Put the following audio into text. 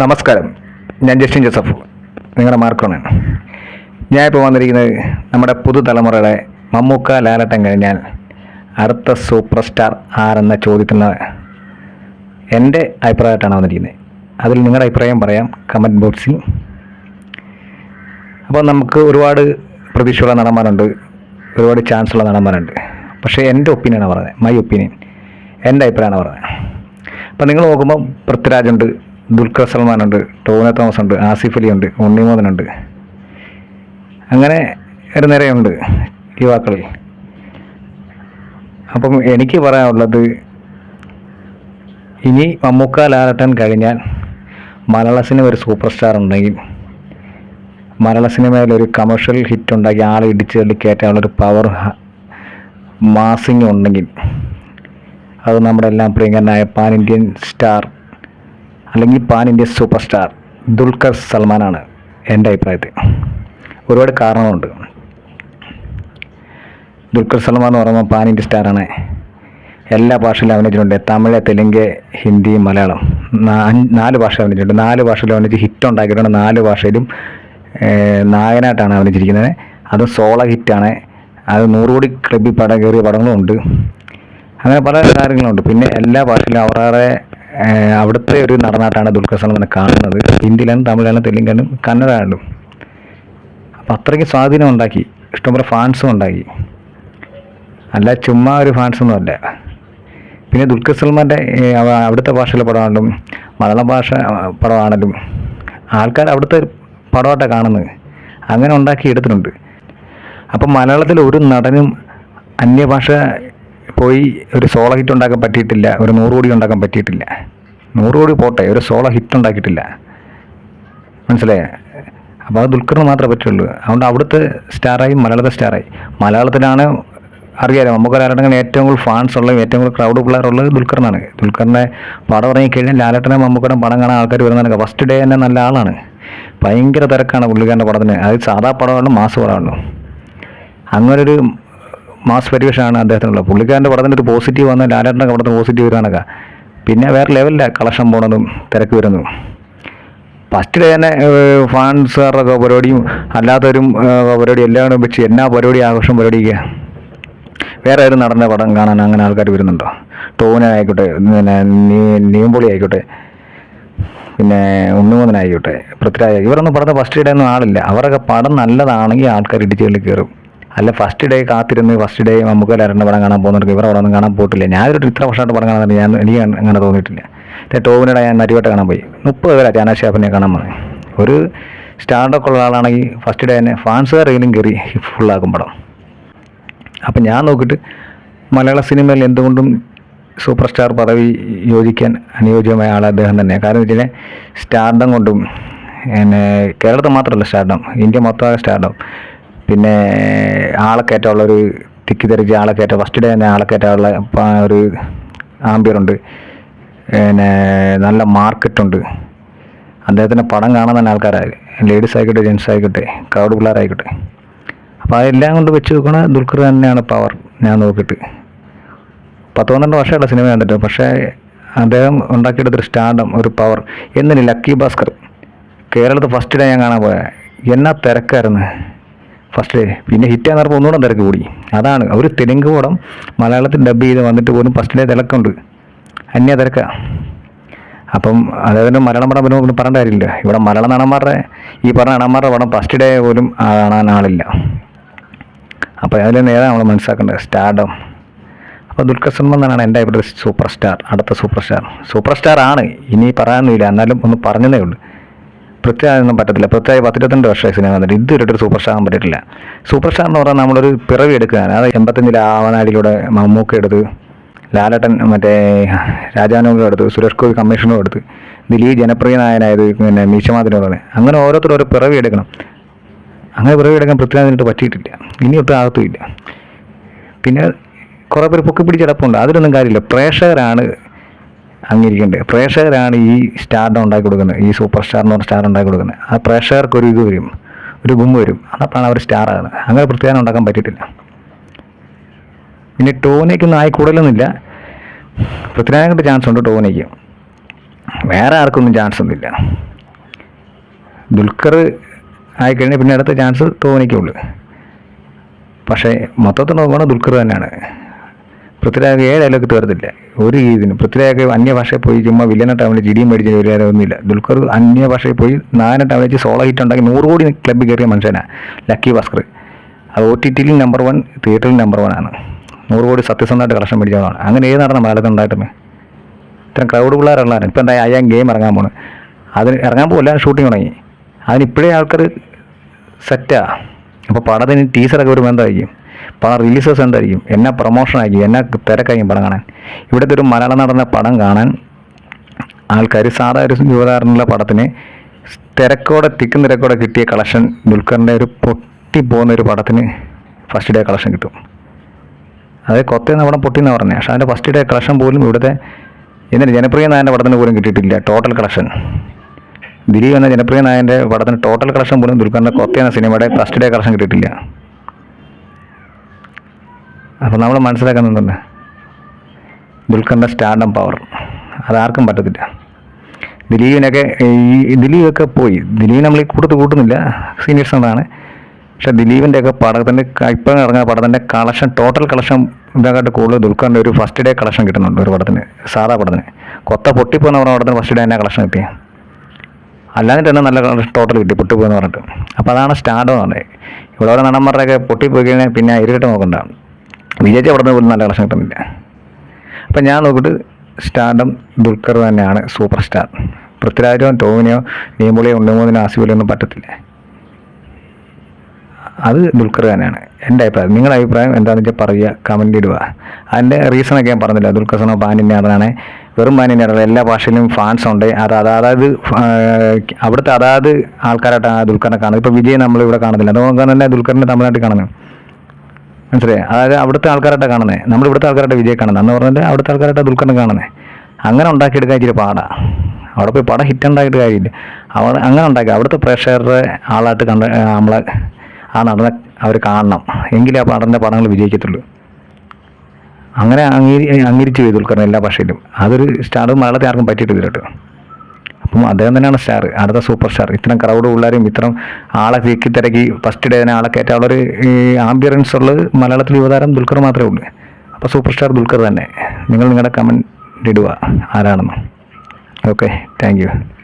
നമസ്കാരം. ഞാൻ Justin Joseph. നിങ്ങളുടെ മാർക്കോണാണ് ഞാൻ ഇപ്പോൾ വന്നിരിക്കുന്നത് നമ്മുടെ പുതുതലമുറയുടെ മമ്മൂക്ക ലാലട്ടം കഴിഞ്ഞാൽ അടുത്ത സൂപ്പർ സ്റ്റാർ ആരെന്ന ചോദ്യത്തിന് എന്റെ അഭിപ്രായമായിട്ടാണ് വന്നിരിക്കുന്നത്. അതിൽ നിങ്ങളുടെ അഭിപ്രായം പറയാം കമന്റ് ബോക്സിൽ. അപ്പോൾ നമുക്ക് ഒരുപാട് പ്രതീക്ഷയുള്ള നടന്മാരുണ്ട്. ഒരുപാട് ചാൻസുള്ള നടന്മാരുണ്ട്. പക്ഷേ എന്റെ ഒപ്പീനിയനാണ് പറഞ്ഞത്. മൈ ഒപ്പീനിയൻ എന്റെ അഭിപ്രായമാണ് പറഞ്ഞത്. അപ്പോൾ നിങ്ങൾ നോക്കുമ്പോൾ പൃഥ്വിരാജുണ്ട് ദുൽഖർ സൽമാനുണ്ട് ടോന തോമസ് ഉണ്ട് ആസിഫ് അലി ഉണ്ട് ഉണ്ണിമോദനുണ്ട് അങ്ങനെ ഒരു നിരയുണ്ട് യുവാക്കളിൽ അപ്പം എനിക്ക് പറയാനുള്ളത് ഇനി മമ്മൂക്ക ലാലട്ടൻ കഴിഞ്ഞാൽ മലയാള സിനിമ ഒരു സൂപ്പർ സ്റ്റാർ ഉണ്ടെങ്കിൽ മലയാള സിനിമയിൽ ഒരു കമേഴ്ഷ്യൽ ഹിറ്റ് ഉണ്ടാക്കി ആളെ ഇടിച്ച് തള്ളി കയറ്റാനുള്ളൊരു പവർ മാസിങ് ഉണ്ടെങ്കിൽ അത് നമ്മുടെ എല്ലാം പ്രിയങ്കരനായ പാൻ ഇന്ത്യൻ സ്റ്റാർ അല്ലെങ്കിൽ pan India super star Dulquer സൽമാനാണ് എന്റെ അഭിപ്രായത്തിൽ. ഒരുപാട് കാരണമുണ്ട് ദുൽഖർ സൽമാൻ എന്ന് പറയുമ്പോൾ പാൻ ഇന്ത്യ സ്റ്റാറാണ്. എല്ലാ ഭാഷയിലും അഭിനയിച്ചിട്ടുണ്ട്. തമിഴ് തെലുങ്ക് ഹിന്ദി മലയാളം. നാല് ഭാഷ അഭിനയിച്ചിട്ടുണ്ട്. നാല് ഭാഷയിലും അഭിനയിച്ച് ഹിറ്റ് ഉണ്ടാക്കിയിട്ടുണ്ട് നാല് ഭാഷയിലും നായനായിട്ടാണ് അഭിനയിച്ചിരിക്കുന്നത്. അത് സോള ഹിറ്റാണ്. അത് നൂറുകോടി ക്ലബിൽ പടം കയറിയ പടങ്ങളുമുണ്ട് അങ്ങനെ പല കാര്യങ്ങളുണ്ട്. പിന്നെ എല്ലാ ഭാഷയിലും അവരുടെ അവിടുത്തെ ഒരു നടനാട്ടാണ് ദുൽഖർ സൽമാനെ കാണുന്നത്. ഹിന്ദിയിലാണ് തമിഴിലാണ് തെലുങ്കാനും കന്നഡയിലും. അപ്പം അത്രയ്ക്ക് സ്വാധീനം ഉണ്ടാക്കി. ഇഷ്ടംപോലെ ഫാൻസും ഉണ്ടാക്കി. അല്ല ചുമ്മാ ഒരു ഫാൻസൊന്നും അല്ല. പിന്നെ ദുൽഖർ സൽമാന്റെ അവിടുത്തെ ഭാഷയിലെ പടമാണെങ്കിലും മലയാള ഭാഷ പടമാണെങ്കിലും ആൾക്കാർ അവിടുത്തെ പടമായിട്ടാണ് കാണുന്നത്. അങ്ങനെ ഉണ്ടാക്കി എടുത്തിട്ടുണ്ട്. അപ്പം മലയാളത്തിൽ ഒരു നടനും അന്യഭാഷ പോയി ഒരു സോളോ ഹിറ്റ് ഉണ്ടാക്കാൻ പറ്റിയിട്ടില്ല ഒരു നൂറ് കോടി ഉണ്ടാക്കാൻ പറ്റിയിട്ടില്ല. നൂറ് കോടി പോട്ടെ ഒരു സോളോ ഹിറ്റ് ഉണ്ടാക്കിയിട്ടില്ല. മനസ്സിലായേ? അപ്പോൾ അത് ദുൽഖറിന് മാത്രമേ പറ്റുള്ളൂ. അതുകൊണ്ട് അവിടുത്തെ സ്റ്റാറായി മലയാളത്തെ സ്റ്റാറായി മലയാളത്തിലാണ് അറിയാലോ നമുക്ക് ലാലേട്ടനെ ഏറ്റവും കൂടുതൽ ഫാൻസ് ഉള്ളത് ഏറ്റവും കൂടുതൽ ക്രൗഡ് പിള്ളേർ ഉള്ളത് ദുൽഖറിനാണ്. ദുൽഖറിന്റെ പടം ഇറങ്ങിക്കഴിഞ്ഞാൽ ലാലട്ടനെ മമ്മൂക്കടെ പടം കാണാൻ ആൾക്കാർ വരുന്നതാണ്. ഫസ്റ്റ് ഡേ തന്നെ നല്ല ആളാണ്. ഭയങ്കര തിരക്കാണ് പുള്ളിക്കാരന്റെ പടത്തിന്. അത് സാധാ പടമാണ് മാസ് പടമാണ് അങ്ങനൊരു മാസ് പരിവേഷമാണ് അദ്ദേഹത്തിനുള്ളത്. പുള്ളിക്കാരന്റെ പടത്തിന്റെ ഒരു പോസിറ്റീവ് വന്നാൽ ലാലേട്ടന്റെ പടത്തിന് പോസിറ്റീവ് വരാനൊക്കെ. പിന്നെ വേറെ ലെവലിലാണ് കളക്ഷൻ പോണതും തിരക്ക് വരുന്നതും. ഫസ്റ്റ് ഡേ തന്നെ ഫാൻസുകാരുടെ പരിപാടിയും അല്ലാത്തവരും പരിപാടി എല്ലാം വെച്ച് എന്നാ പരിപാടി ആഘോഷം പരിപാടിക്കുക വേറെ ഒരു നടന്റെ പടം കാണാൻ അങ്ങനെ ആൾക്കാർ വരുന്നുണ്ടോ? ടോവിന ആയിക്കോട്ടെ പിന്നെ നീമ്പൊളി ആയിക്കോട്ടെ പിന്നെ ഉണ്ണുമോദനായിക്കോട്ടെ പൃഥ്വിരാജ് ഇവരൊന്നും പടത്തെ ഫസ്റ്റ് ഡേ ഒന്നും ആളില്ല. അവരൊക്കെ പടം നല്ലതാണെങ്കിൽ ആൾക്കാർ ഇടിച്ചുകളിൽ കയറും. അല്ല ഫസ്റ്റ് ഡേ കാത്തിരുന്ന് ഫസ്റ്റ് ഡേ നമുക്ക് രണ്ട് പടം കാണാൻ പോകുന്നവർക്ക് ഇവരെ അവിടെ ഒന്നും കാണാൻ പോയിട്ടില്ല. ഞാനൊരു ഇത്ര വർഷമായിട്ട് പടം കാണാൻ ഞാൻ എനിക്ക് അങ്ങനെ തോന്നിയിട്ടില്ല. പിന്നെ ഞാൻ നരിവട്ടം കാണാൻ പോയി. മുപ്പത് പേരാ ചാനാശാപ്പിനെ കാണാൻ പോയി ഒരു സ്റ്റാർഡൊക്കെ ഉള്ള ആളാണെങ്കിൽ ഫസ്റ്റ് ഡേ തന്നെ ഫാൻസുകാരെങ്കിലും കയറി ഫുള്ളാക്കും പടം. അപ്പം ഞാൻ നോക്കിയിട്ട് മലയാള സിനിമയിൽ എന്തുകൊണ്ടും സൂപ്പർ സ്റ്റാർ പദവി യോജിക്കാൻ അനുയോജ്യമായ ആൾ അദ്ദേഹം തന്നെ കാരണം വെച്ചാൽ സ്റ്റാർഡം കൊണ്ടും പിന്നെ കേരളത്തിൽ മാത്രമല്ല സ്റ്റാർഡം ഇന്ത്യ മൊത്തമായ സ്റ്റാർഡം പിന്നെ ആളെ കയറ്റമുള്ളൊരു തിക്കി തെറിച്ച് ആളെ കയറ്റാൻ ഫസ്റ്റ് ഡേ തന്നെ ആളെ കയറ്റാനുള്ള ഒരു ആംബിയറുണ്ട് പിന്നെ നല്ല മാർക്കറ്റുണ്ട് അദ്ദേഹത്തിന്റെ പടം കാണാൻ തന്നെ ആൾക്കാരായി ലേഡീസ് ആയിക്കോട്ടെ ജെൻസ് ആയിക്കോട്ടെ ക്രൗഡ് പിള്ളേരായിക്കോട്ടെ. അപ്പോൾ അതെല്ലാം കൊണ്ട് വെച്ച് നോക്കണ ദുൽഖർ തന്നെയാണ് പവർ ഞാൻ നോക്കിയിട്ട്. പത്ത് പന്ത്രണ്ട് വർഷമുള്ള സിനിമ കണ്ടിട്ട് പക്ഷേ അദ്ദേഹം ഉണ്ടാക്കിയെടുത്തൊരു സ്റ്റാർഡം ഒരു പവർ എന്നിന് ലക്കി ഭാസ്കർ. കേരളത്തിൽ ഫസ്റ്റ് ഡേ ഞാൻ കാണാൻ പോയ. എന്നാ തിരക്കായിരുന്നു. ഫസ്റ്റ് ഡേ പിന്നെ ഹിറ്റ് ആകുന്നപ്പോൾ ഒന്നുകൂടെ തിരക്ക് കൂടി. അതാണ്. ഒരു തെലുങ്ക് പടം മലയാളത്തിൽ ഡബ് ചെയ്ത് വന്നിട്ട് പോലും ഫസ്റ്റ് ഡേ തിരക്കുണ്ട്. അന്യ തിരക്കാണ് അപ്പം അതേപോലെ മലയാളം പടം പിന്നെ പറയേണ്ട കാര്യമില്ല. ഇവിടെ മലയാള നടന്മാരുടെ ഈ പറഞ്ഞ നടന്മാരുടെ പടം ഫസ്റ്റ് ഡേ പോലും കാണാൻ ആളില്ല. അപ്പോൾ അതിൽ നേരെ നമ്മൾ മനസ്സിലാക്കേണ്ടത് സ്റ്റാർഡം അപ്പോൾ ദുൽഖർ സൽമാൻ എന്നാണ് എന്റെ അഭിപ്രായത്തിൽ സൂപ്പർ സ്റ്റാർ അടുത്ത സൂപ്പർ സ്റ്റാർ സൂപ്പർ സ്റ്റാർ ആണ്. ഇനി പറയാനൊന്നുമില്ല. എന്നാലും ഒന്ന് പറഞ്ഞതേ ഉള്ളൂ. പൃഥ്വിരാജൊന്നും പറ്റത്തില്ല. പ്രത്യേക പത്തിരുപത്തിരണ്ട് വർഷമായി സിനിമ വന്നിട്ട് ഇതുവരെ ഒരു സൂപ്പർ സ്റ്റാർ ആകാൻ പറ്റിയിട്ടില്ല സൂപ്പർ സ്റ്റാർ എന്ന് പറഞ്ഞാൽ നമ്മളൊരു പിറവി എടുക്കുകയാണ്. അത് എൺപത്തഞ്ചിലെ ആവനാടിയിലൂടെ മമ്മൂക്ക എടുത്ത് ലാലട്ടൻ മറ്റേ രാജാനോഗം എടുത്ത് സുരേഷ് ഗോപി കമ്മീഷനും എടുത്ത് ദിലീപ് ജനപ്രിയ നായനായത് പിന്നെ മീശമാതിനോടാണ് അങ്ങനെ ഓരോരുത്തരും ഓരോ പിറവി എടുക്കണം. അങ്ങനെ പിറവി എടുക്കാൻ പൃഥ്വിരാജിനിട്ട് പറ്റിയിട്ടില്ല. ഇനി ഒട്ടും ആകത്തുമില്ല പിന്നെ കുറേ പേര് പൊക്കി പിടിച്ചടപ്പുണ്ട് അതിലൊന്നും കാര്യമില്ല. പ്രേക്ഷകരാണ് അംഗീകരിക്കേണ്ടത്. പ്രേക്ഷകരാണ് ഈ സ്റ്റാറിനെ ഉണ്ടാക്കി കൊടുക്കുന്നത്. ഈ സൂപ്പർ സ്റ്റാർ എന്ന് പറഞ്ഞ സ്റ്റാർ ഉണ്ടാക്കി കൊടുക്കുന്നത്. ആ പ്രേക്ഷകർക്ക് ഒരു ഇത് വരും. ഒരു ഗുമ്മ വരും. അതാണ് അവർ സ്റ്റാർ ആകുന്നത്. അങ്ങനെ പ്രത്യേകം ഉണ്ടാക്കാൻ പറ്റിയിട്ടില്ല. പിന്നെ ടോനയ്ക്കൊന്നും ആയി കൂടുതലൊന്നുമില്ല പൃഥ്വിരാജിനെ ചാൻസ് ഉണ്ട് ടോനയ്ക്ക് വേറെ ആർക്കൊന്നും ചാൻസ് ഒന്നുമില്ല. ദുൽഖർ ആയിക്കഴിഞ്ഞാൽ പിന്നെ അടുത്ത ചാൻസ് തോന്നിക്കുള്ളൂ പക്ഷേ മൊത്തത്തിൽ നോക്കുകയാണെങ്കിൽ ദുൽഖർ തന്നെയാണ്. പൃഥ്വിരാജ് ഏഴ് ഡയലോഗ് തീർന്നില്ല ഒരു രീതിനും പൃഥ്വിരാജ് അന്യഭാഷയിൽ പോയി ചുമ്മാ വില്ലന അവനെ ജിഡിയും മേടിച്ച് ഒന്നുമില്ല. ദുൽഖർ അന്യഭാഷയിൽ പോയി നാലായിട്ട് അവനെ സോളോ ഹിറ്റ് ഉണ്ടാക്കി നൂറ് കോടി ക്ലബ്ബിൽ കയറിയ മനുഷ്യനാണ് ലക്കി ഭാസ്കർ അത് ഒ ടി ടിയിൽ നമ്പർ വൺ തിയേറ്ററിൽ നമ്പർ വൺ ആണ്. നൂറ് കോടി സത്യസന്ധമായിട്ട് കളക്ഷൻ പിടിച്ചതാണ് അങ്ങനെ ഏത് നടന്ന മലയാളത്തിൽ ഉണ്ടായിട്ടുണ്ട് ഇത്രയും ക്രൗഡ് പിള്ളേരുള്ളതാണ്. ഇപ്പം എന്താ അയാൾ ഗെയിം ഇറങ്ങാൻ പോണ്. അതിന് ഇറങ്ങാൻ പോകില്ല ഷൂട്ടിംഗ് തുടങ്ങി. അതിന് ഇപ്പോഴേ ആൾക്കാർ സെറ്റാണ് അപ്പോൾ പടത്തിന് ടീച്ചറൊക്കെ വരുമ്പോൾ എന്തായിരിക്കും? പടം റിലീസസ് എന്തായിരിക്കും? എന്നാ പ്രൊമോഷൻ ആയിരിക്കും. എന്നാ തിരക്കായിരിക്കും പടം കാണാൻ. ഇവിടുത്തെ ഒരു മലയാള നടന്ന പടം കാണാൻ ആൾക്കാർ സാധാ ഒരു യുവതാരനുള്ള പടത്തിന് തിരക്കോടെ തിക്കും തിരക്കോടെ കിട്ടിയ കളക്ഷൻ ദുൽഖറിന്റെ ഒരു പൊട്ടി പോകുന്ന ഒരു പടത്തിന് ഫസ്റ്റ് ഡേ കളക്ഷൻ കിട്ടും. അതായത് കൊത്തയെന്ന് പടം പൊട്ടിയെന്ന് പറഞ്ഞത് പക്ഷേ അതിന്റെ ഫസ്റ്റ് ഡേ കളക്ഷൻ പോലും ഇവിടുത്തെ എന്നിട്ട് ജനപ്രിയ നായന്റെ പടത്തിന് പോലും കിട്ടിയിട്ടില്ല. ടോട്ടൽ കളക്ഷൻ ദിലീപ് എന്ന ജനപ്രിയ നായന്റെ പടത്തിന് ടോട്ടൽ കളക്ഷൻ പോലും ദുൽഖറിന്റെ കൊത്തേ എന്ന സിനിമയുടെ ഫസ്റ്റ് ഡേ കളക്ഷൻ കിട്ടിയിട്ടില്ല. അപ്പോൾ നമ്മൾ മനസ്സിലാക്കുന്നുണ്ട് ദുൽഖറിന്റെ സ്റ്റാൻഡം പവർ അതാർക്കും പറ്റത്തില്ല. ദിലീപിനൊക്കെ ഈ ദിലീപൊക്കെ പോയി. ദിലീപ് നമ്മൾ ഈ കൂട്ടത്ത് കൂട്ടുന്നില്ല. സീനിയേഴ്സ് എന്നാണ് പക്ഷെ ദിലീപിന്റെ ഒക്കെ പടത്തിന്റെ ഇപ്പം ഇറങ്ങുന്ന പടത്തിന്റെ കളക്ഷൻ ടോട്ടൽ കളക്ഷൻ ഇതാക്കാട്ട് കൂടുതൽ ദുൽഖറിന്റെ ഒരു ഫസ്റ്റ് ഡേ കളക്ഷൻ കിട്ടുന്നുണ്ട് ഒരു പടത്തിന് സാധാ പടത്തിന് കൊത്ത പൊട്ടിപ്പോകുന്ന പറഞ്ഞ പടത്തിന് ഫസ്റ്റ് ഡേ തന്നെ കളക്ഷൻ കിട്ടിയ അല്ലാതെ തന്നെ നല്ല ടോട്ടൽ കിട്ടി പൊട്ടിപ്പോയെന്ന് പറഞ്ഞിട്ട്. അപ്പോൾ അതാണ് സ്റ്റാർഡ് എന്ന് പറഞ്ഞത്. ഇവിടെ ഓരോ നടന്മാരുടെയൊക്കെ പൊട്ടിപ്പോയി കഴിഞ്ഞാൽ പിന്നെ ഇരുട്ട് നോക്കണ്ട. വിജയിച്ച അവിടെ പോലും നല്ല കളക്ഷൻ കിട്ടുന്നില്ല. അപ്പം ഞാൻ നോക്കിയിട്ട് സ്റ്റാൻഡും ദുൽഖർ തന്നെയാണ് സൂപ്പർ സ്റ്റാർ പൃഥ്വിരാജോ ടോമിനെയോ നീമുളിയോ ഉണ്ണിമൂന്നിനോ ആസിഫലിയോ ഒന്നും പറ്റത്തില്ല. അത് ദുൽഖർ തന്നെയാണ്. എന്റെ അഭിപ്രായം. നിങ്ങളുടെ അഭിപ്രായം എന്താണെന്ന് വെച്ചാൽ പറയുക കമന്റ് ഇടുക. അതിന്റെ റീസണൊക്കെ ഞാൻ പറഞ്ഞില്ല. ദുൽഖർ സനോ പാനിന്റെ ആടാണ് വെറും പാനിന്റെ ആടല്ല എല്ലാ ഭാഷയിലും ഫാൻസ് ഉണ്ട്. അത് അത് അതായത് അവിടുത്തെ അതാത് ആൾക്കാരായിട്ടാണ് ദുൽഖറിനെ കാണുന്നത്. ഇപ്പോൾ വിജയ് നമ്മളിവിടെ കാണുന്നില്ല. അതുകൊണ്ട് തന്നെ ദുൽഖറിനെ തമിഴ്നാട്ടിൽ കാണുന്നത് മനസ്സിലായി? അതായത് അവിടുത്തെ ആൾക്കാരായിട്ട് കാണുന്നത് നമ്മൾ ഇവിടുത്തെ ആൾക്കാരായിട്ട് വിജയ് കാണുന്നത് എന്ന് പറഞ്ഞാൽ അവിടുത്തെ ആൾക്കാരായിട്ട് ദുൽഖറിനെ കാണുന്നത് അങ്ങനെ ഉണ്ടാക്കിയെടുക്കാൻ ഇച്ചിരി പാടാണ് അവിടെ പോയി പടം ഹിറ്റ് ഉണ്ടാക്കിയിട്ട് കാര്യമില്ല. അവിടെ അങ്ങനെ ഉണ്ടാക്കി. അവിടുത്തെ പ്രേക്ഷകരുടെ ആളായിട്ട് കണ്ട നമ്മളെ ആ നടനെ അവർ കാണണം. എങ്കിലേ ആ പടന്റെ പടങ്ങൾ വിജയിക്കത്തുള്ളൂ. അങ്ങനെ അംഗീ അംഗീകരിച്ച് ചെയ്തു ദുൽഖറിന് എല്ലാ ഭാഷയിലും. അതൊരു സ്റ്റാർ മലയാളത്തിൽ ആർക്കും പറ്റിയിട്ടില്ല കേട്ടോ. അപ്പം അദ്ദേഹം തന്നെയാണ് സ്റ്റാർ അടുത്ത സൂപ്പർ സ്റ്റാർ ഇത്രയും ക്രൗഡ് പിള്ളേരും ഇത്രയും ആളെ തീക്കി തിരക്കി ഫസ്റ്റ് ഡേ തന്നെ ആളെ കയറ്റാനുള്ളൊരു ഈ ആംബിയൻസ് ഉള്ളത് മലയാളത്തിൽ യുവതാരം ദുൽഖർ മാത്രമേ ഉള്ളൂ. അപ്പോൾ സൂപ്പർ സ്റ്റാർ ദുൽഖർ തന്നെ. നിങ്ങൾ നിങ്ങളുടെ കമന്റ് ഇടുക. ആരാണെന്ന്. Okay thank